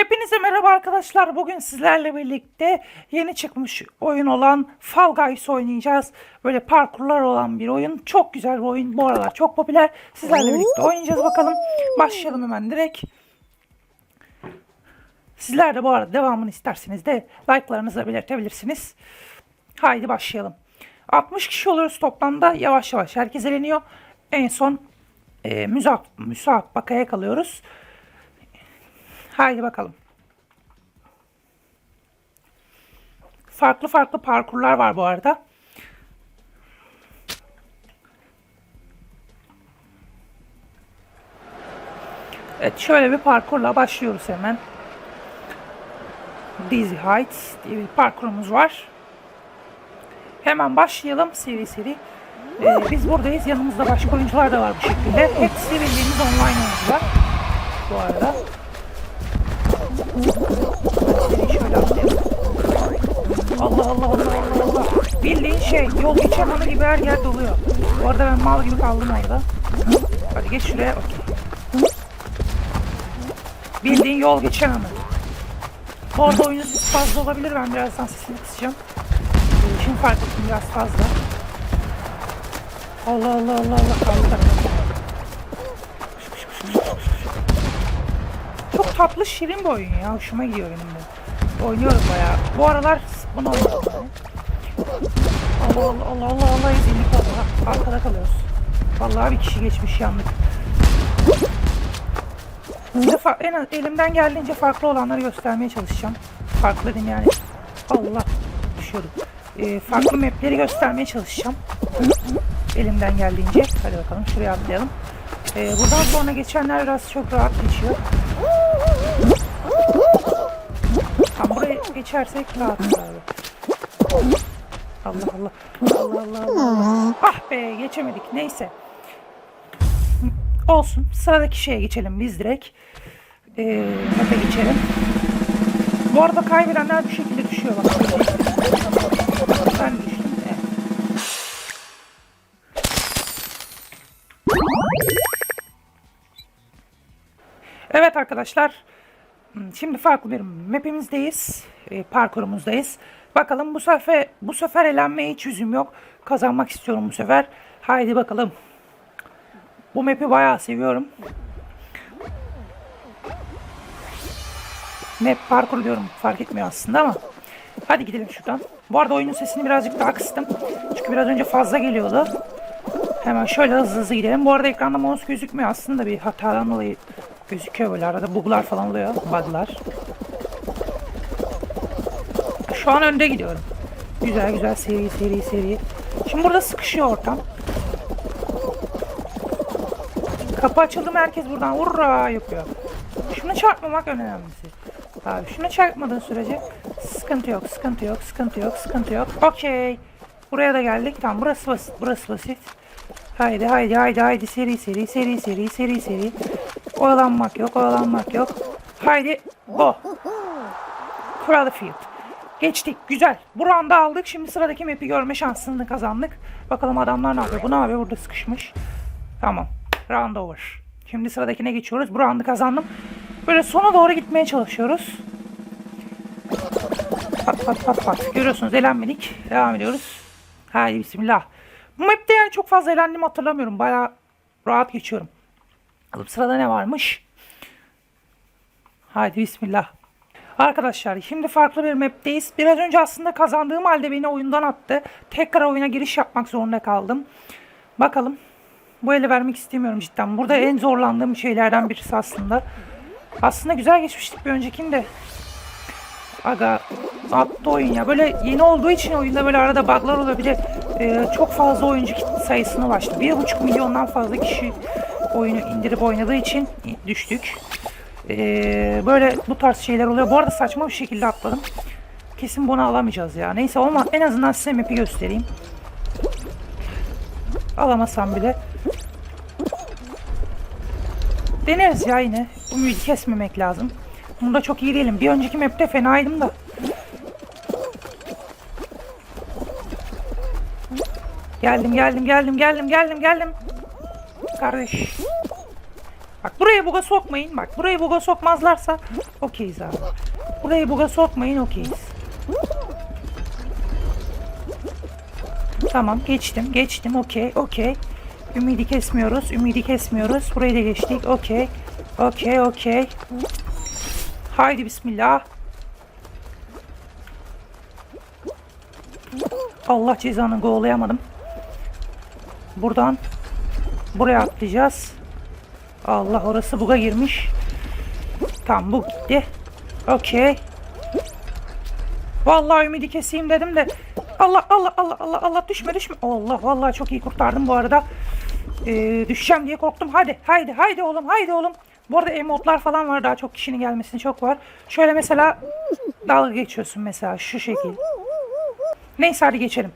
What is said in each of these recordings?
Hepinize merhaba arkadaşlar. Bugün sizlerle birlikte yeni çıkmış oyun olan Fall Guys oynayacağız. Böyle parkurlar olan bir oyun. Çok güzel bir oyun. Bu aralar çok popüler. Sizlerle birlikte oynayacağız bakalım. Başlayalım hemen direkt. Sizler de bu arada devamını isterseniz de like'larınızla belirtebilirsiniz. Haydi başlayalım. 60 kişi oluyoruz toplamda. Yavaş yavaş herkes eleniyor. En son e, müsabak, müsabakaya kalıyoruz. Haydi bakalım. Farklı farklı parkurlar var bu arada. Evet şöyle bir parkurla başlıyoruz hemen. Dizzy Heights diye bir parkurumuz var. Hemen başlayalım seri seri. Ee, biz buradayız. Yanımızda başka oyuncular da var bu şekilde. Hepsi bildiğimiz online oyuncular. Bu arada. Şöyle atlayalım. Allah Allah Allah Allah Allah. Bildiğin şey yol geçememe gibi her yer doluyor. Bu arada ben mal gibi kaldım orada. Hadi geç şuraya. Okey. Bildiğin yol geçememe. Bu arada oyunun sesi fazla olabilir. Ben birazdan sesini kısacağım. Şimdi fark ettim biraz fazla. Allah Allah Allah Allah kaldı. Çok tatlı şirin bir oyun ya. Hoşuma gidiyor benim de. Oynuyorum bayağı. Bu aralar bunu oynuyorum. Allah Allah Allah Allah Allah ezildik Allah. Arkada kalıyoruz. Vallahi bir kişi geçmiş yandık. En az elimden geldiğince farklı olanları göstermeye çalışacağım. Farklı dedim yani. Allah düşüyordum. Ee, farklı mapleri göstermeye çalışacağım. Elimden geldiğince. Hadi bakalım şuraya atlayalım. Ee, buradan sonra geçenler biraz çok rahat geçiyor. Tam buraya geçersek rahat abi. Allah Allah. Allah Allah Allah. Ah be geçemedik. Neyse. Olsun. Sıradaki şeye geçelim biz direkt. Ee, geçelim. Bu arada kaybedenler bir şekilde düşüyor bak. Ben düştüm. Evet. Evet arkadaşlar. Hmm, Şimdi farklı bir map'imizdeyiz. e, parkurumuzdayız. Bakalım bu sefer bu sefer elenmeye hiç yüzüm yok. Kazanmak istiyorum bu sefer. Haydi bakalım. Bu map'i bayağı seviyorum. Map parkur diyorum. Fark etmiyor aslında ama. Hadi gidelim şuradan. Bu arada oyunun sesini birazcık daha kıstım. Çünkü biraz önce fazla geliyordu. Hemen şöyle hızlı hızlı gidelim. Bu arada ekranda mouse gözükmüyor. Aslında bir hatadan dolayı gözüküyor böyle arada buglar falan oluyor. Buglar. Şu an önde gidiyorum. Güzel güzel seri seri seri. Şimdi burada sıkışıyor ortam. Kapı açıldı mı herkes buradan urra yapıyor. Şunu çarpmamak önemlisi. Abi şunu çarpmadığın sürece sıkıntı yok, sıkıntı yok, sıkıntı yok, sıkıntı yok. Okey. Buraya da geldik. Tamam burası basit, burası basit. Haydi haydi haydi haydi seri seri seri seri seri seri. Oyalanmak yok, oyalanmak yok. Haydi go. Field. Geçtik. Güzel. Bu round'u aldık. Şimdi sıradaki map'i görme şansını kazandık. Bakalım adamlar ne yapıyor? Bu ne yapıyor? Burada sıkışmış. Tamam. Round over. Şimdi sıradakine geçiyoruz. Bu round'u kazandım. Böyle sona doğru gitmeye çalışıyoruz. Pat pat pat pat. Görüyorsunuz elenmedik. Devam ediyoruz. Haydi bismillah. Bu map'te yani çok fazla elendim hatırlamıyorum. Baya rahat geçiyorum. Bakalım sırada ne varmış? Haydi bismillah. Arkadaşlar şimdi farklı bir map'teyiz. Biraz önce aslında kazandığım halde beni oyundan attı. Tekrar oyuna giriş yapmak zorunda kaldım. Bakalım. Bu eli vermek istemiyorum cidden. Burada en zorlandığım şeylerden birisi aslında. Aslında güzel geçmiştik bir öncekinde. Aga attı oyun ya. Böyle yeni olduğu için oyunda böyle arada bug'lar oluyor. Bir de e, çok fazla oyuncu sayısına ulaştı. 1,5 milyondan fazla kişi oyunu indirip oynadığı için düştük. E, böyle bu tarz şeyler oluyor. Bu arada saçma bir şekilde atladım. Kesin bunu alamayacağız ya. Neyse olmaz. En azından size map'i göstereyim. Alamasam bile. Deneriz ya yine. Ümidi kesmemek lazım. Bunda çok iyi değilim. Bir önceki map'te fenaydım da. Geldim geldim geldim geldim geldim geldim. Kardeş. Bak buraya buga sokmayın. Bak burayı buga sokmazlarsa okeyiz abi. Burayı buga sokmayın okeyiz. Tamam geçtim geçtim okey okey. Ümidi kesmiyoruz ümidi kesmiyoruz. Burayı da geçtik okey. Okey okey. Haydi bismillah. Allah cezanı go'layamadım. Buradan buraya atlayacağız. Allah orası buga girmiş. Tamam bu gitti. Okey. Vallahi ümidi keseyim dedim de. Allah Allah Allah Allah Allah düşme düşme. Allah vallahi çok iyi kurtardım bu arada. Ee, düşeceğim diye korktum. Hadi haydi haydi oğlum haydi oğlum. Bu arada emotlar falan var daha çok kişinin gelmesini çok var. Şöyle mesela dalga geçiyorsun mesela şu şekil. Neyse hadi geçelim.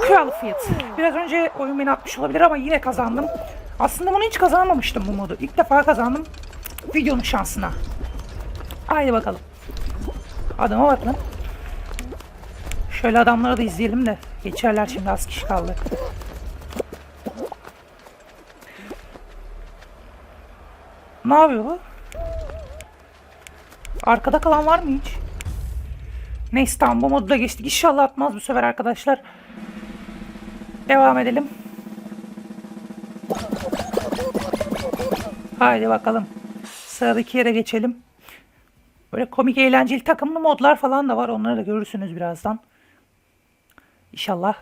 Kral fiyat. Biraz önce oyun beni atmış olabilir ama yine kazandım. Aslında bunu hiç kazanmamıştım bu modu. İlk defa kazandım. Videonun şansına. Haydi bakalım. Adama bak lan. Şöyle adamları da izleyelim de. Geçerler şimdi az kişi kaldı. Ne yapıyor bu? Arkada kalan var mı hiç? Neyse tamam bu modu da geçtik. İnşallah atmaz bu sefer arkadaşlar. Devam edelim. Haydi bakalım. Sıradaki yere geçelim. Böyle komik eğlenceli takımlı modlar falan da var. Onları da görürsünüz birazdan. İnşallah.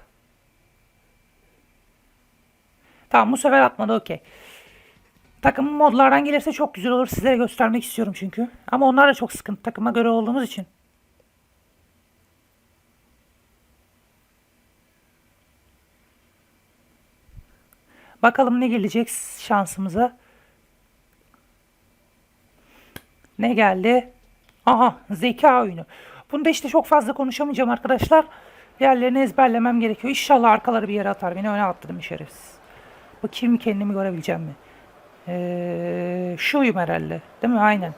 Tamam bu sefer atmadı okey. Takımlı modlardan gelirse çok güzel olur. Sizlere göstermek istiyorum çünkü. Ama onlar da çok sıkıntı takıma göre olduğumuz için. Bakalım ne gelecek şansımıza. Ne geldi? Aha zeka oyunu. Bunda işte çok fazla konuşamayacağım arkadaşlar. Yerlerini ezberlemem gerekiyor. İnşallah arkaları bir yere atar. Beni öne attırdım şerefsiz. Bakayım kendimi görebileceğim mi? Ee, şuyum herhalde. Değil mi? Aynen.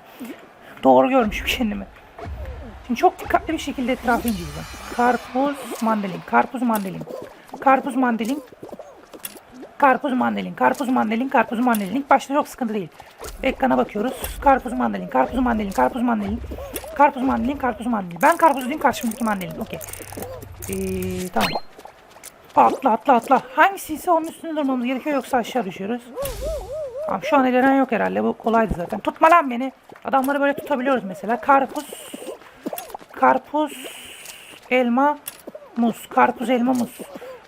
Doğru görmüşüm kendimi. Şimdi çok dikkatli bir şekilde etrafı inceleyeceğim. Karpuz, mandalin. Karpuz, mandalin. Karpuz, mandalin. Karpuz mandalin, karpuz mandalin, karpuz mandalin. Başta çok sıkıntı değil. Ekrana bakıyoruz. Karpuz mandalin, karpuz mandalin, karpuz mandalin. Karpuz mandalin, karpuz mandalin. Ben karpuz diyeyim karşımdaki mandalin. Okey. Ee, tamam. Atla atla atla. Hangisi ise onun üstünde durmamız gerekiyor yoksa aşağı düşüyoruz. Tamam şu an elenen yok herhalde. Bu kolaydı zaten. Tutma lan beni. Adamları böyle tutabiliyoruz mesela. Karpuz. Karpuz. Elma. Muz. Karpuz, elma, muz.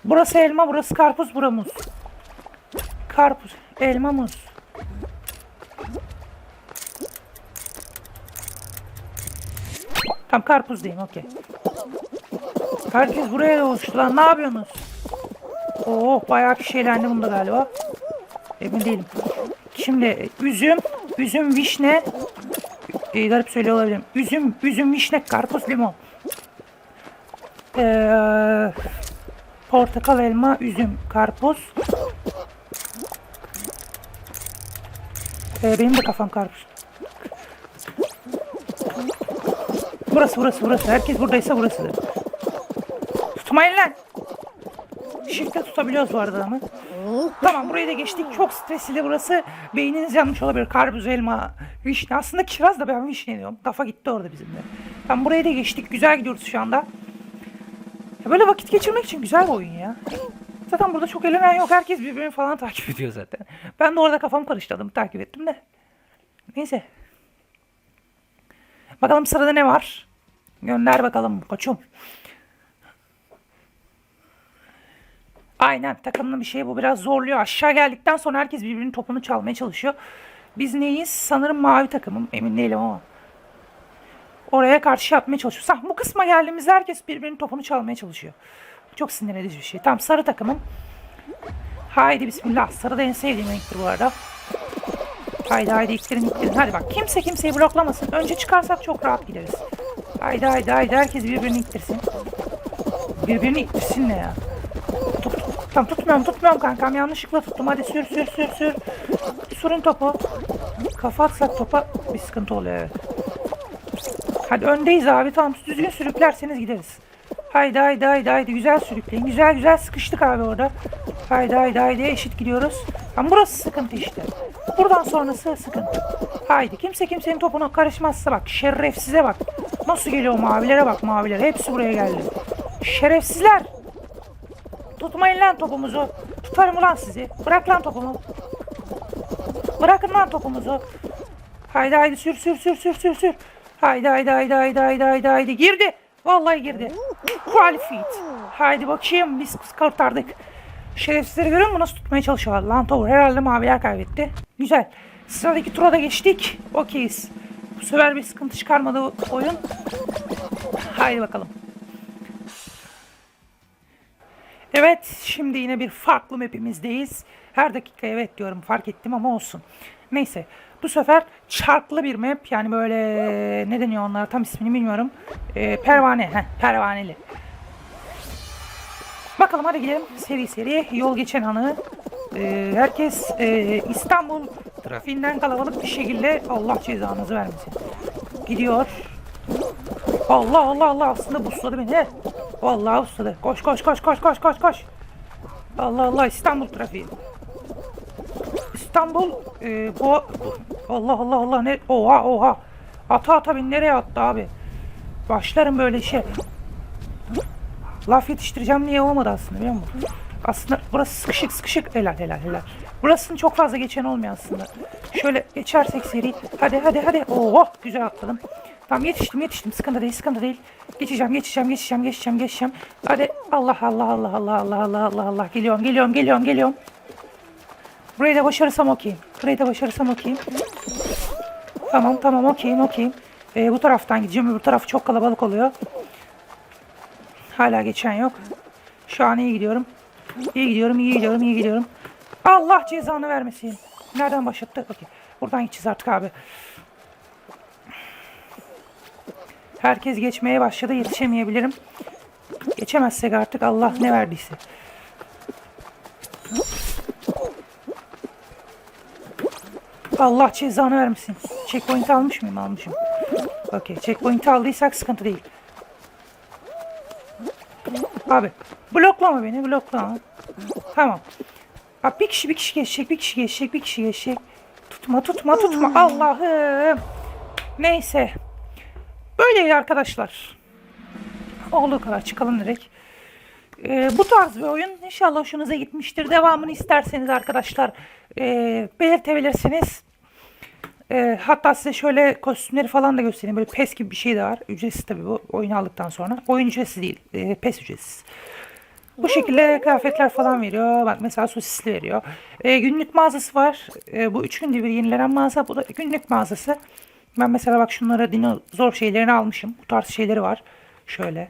Burası elma, burası karpuz, bura muz. Karpuz, elma, muz. Tam karpuz diyeyim, okey. Herkes buraya yoluştu lan. Ne yapıyorsunuz? Oh, bayağı bir şeylendi bunda galiba. Emin değilim. Şimdi üzüm, üzüm, vişne. E, garip söylüyor olabilirim. Üzüm, üzüm, vişne, karpuz, limon. Ee, portakal, elma, üzüm, karpuz. Ee, benim de kafam karpuz. Burası, burası, burası. Herkes buradaysa burasıdır. Tutmayın lan. Shift'e tutabiliyoruz bu arada ama. Tamam burayı da geçtik. Çok stresli burası. Beyniniz yanmış olabilir. Karpuz, elma, vişne. Aslında kiraz da ben vişne diyorum. Kafa gitti orada bizimle. Tamam burayı da geçtik. Güzel gidiyoruz şu anda. Ya böyle vakit geçirmek için güzel bir oyun ya. Zaten burada çok elenen yok. Herkes birbirini falan takip ediyor zaten. Ben de orada kafam karıştı adamı takip ettim de. Neyse. Bakalım sırada ne var? Gönder bakalım koçum. Aynen takımlı bir şey bu biraz zorluyor. Aşağı geldikten sonra herkes birbirinin topunu çalmaya çalışıyor. Biz neyiz? Sanırım mavi takımım. Emin değilim ama. Oraya karşı yapmaya çalışıyor. Sah bu kısma geldiğimizde herkes birbirinin topunu çalmaya çalışıyor. Çok sinir edici bir şey. Tamam sarı takımım. Haydi bismillah. Sarı da en sevdiğim renktir bu arada. Haydi haydi iktirin iktirin. Hadi bak kimse kimseyi bloklamasın. Önce çıkarsak çok rahat gideriz. Haydi haydi haydi herkes birbirini iktirsin. Birbirini iktirsin ne ya? Tut, tut. Tamam tutmuyorum tutmuyorum kankam yanlışlıkla tuttum. Hadi sür sür sür sür. Sürün topu. Kafa atsak topa bir sıkıntı oluyor evet. Hadi öndeyiz abi tamam düzgün sürüklerseniz gideriz. Haydi haydi haydi haydi güzel sürükleyin. Güzel güzel sıkıştık abi orada. Haydi haydi haydi eşit gidiyoruz. Ama burası sıkıntı işte. Buradan sonrası sıkıntı. Haydi kimse kimsenin topuna karışmazsa bak şerefsize bak. Nasıl geliyor mavilere bak mavilere. Hepsi buraya geldi. Şerefsizler. Tutmayın lan topumuzu. Tutarım ulan sizi. Bırak lan topumu. Bırakın lan topumuzu. Haydi haydi sür sür sür sür sür sür. Haydi haydi haydi haydi haydi haydi haydi. Girdi. Vallahi girdi. Qualified. Haydi bakayım biz kurtardık. Şerefsizleri görüyor musun? Nasıl tutmaya çalışıyorlar? Lan Tower herhalde maviler kaybetti. Güzel. Sıradaki tura da geçtik. Okeyiz. Bu sefer bir sıkıntı çıkarmadı oyun. Haydi bakalım. Evet, şimdi yine bir farklı map'imizdeyiz. Her dakika evet diyorum fark ettim ama olsun. Neyse, bu sefer çarklı bir map. Yani böyle ne deniyor onlara tam ismini bilmiyorum. Ee, pervane, heh, pervaneli. Bakalım hadi gidelim seri seri. Yol geçen anı. Ee, herkes e, İstanbul trafiğinden kalabalık bir şekilde Allah cezanızı vermesin. Gidiyor. Allah Allah Allah aslında busladı beni. Vallahi busladı. Koş koş koş koş koş koş koş. Allah Allah İstanbul trafiği. İstanbul e, bu Allah Allah Allah ne oha oha. Ata ata beni nereye attı abi? Başlarım böyle şey. Laf yetiştireceğim diye olmadı aslında biliyor musun? Aslında burası sıkışık sıkışık helal helal helal. Burasının çok fazla geçen olmuyor aslında. Şöyle geçersek seri. Hadi hadi hadi. Oo güzel atladım. Tamam yetiştim yetiştim. Sıkıntı değil sıkıntı değil. Geçeceğim geçeceğim geçeceğim geçeceğim geçeceğim. Hadi Allah Allah Allah Allah Allah Allah Allah Allah. Geliyorum geliyorum geliyorum geliyorum. Burayı da başarırsam okeyim. Burayı da başarırsam okeyim. Tamam tamam okeyim okeyim. Ee, bu taraftan gideceğim. Öbür taraf çok kalabalık oluyor. Hala geçen yok. Şu an iyi gidiyorum. İyi gidiyorum, iyi gidiyorum, iyi gidiyorum. Allah cezanı vermesin. Nereden başlattı? Okey. Buradan gideceğiz artık abi. Herkes geçmeye başladı. Yetişemeyebilirim. Geçemezsek artık Allah ne verdiyse. Allah cezanı vermesin. Checkpoint almış mıyım? Almışım. Okey. Checkpoint aldıysak sıkıntı değil. Abi bloklama beni bloklama. Tamam. Abi bir kişi bir kişi geçecek bir kişi geçecek bir kişi geçecek. Tutma tutma tutma Allah'ım. Neyse. Böyleydi arkadaşlar. Olduğu kadar çıkalım direkt. Ee, bu tarz bir oyun inşallah hoşunuza gitmiştir. Devamını isterseniz arkadaşlar e, belirtebilirsiniz. E, hatta size şöyle kostümleri falan da göstereyim. Böyle pes gibi bir şey de var. Ücretsiz tabii bu oyunu aldıktan sonra. Oyun ücretsiz değil. E, pes ücretsiz. Bu şekilde kıyafetler falan veriyor. Bak mesela sosisli veriyor. E, günlük mağazası var. E, bu üç günde bir yenilenen mağaza. Bu da günlük mağazası. Ben mesela bak şunlara dinozor şeylerini almışım. Bu tarz şeyleri var. Şöyle.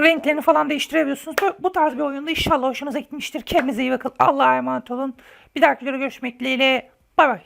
Renklerini falan değiştirebiliyorsunuz. Bu, bu tarz bir oyunda inşallah hoşunuza gitmiştir. Kendinize iyi bakın. Allah'a emanet olun. Bir dahaki videoda görüşmek dileğiyle. Bay bay.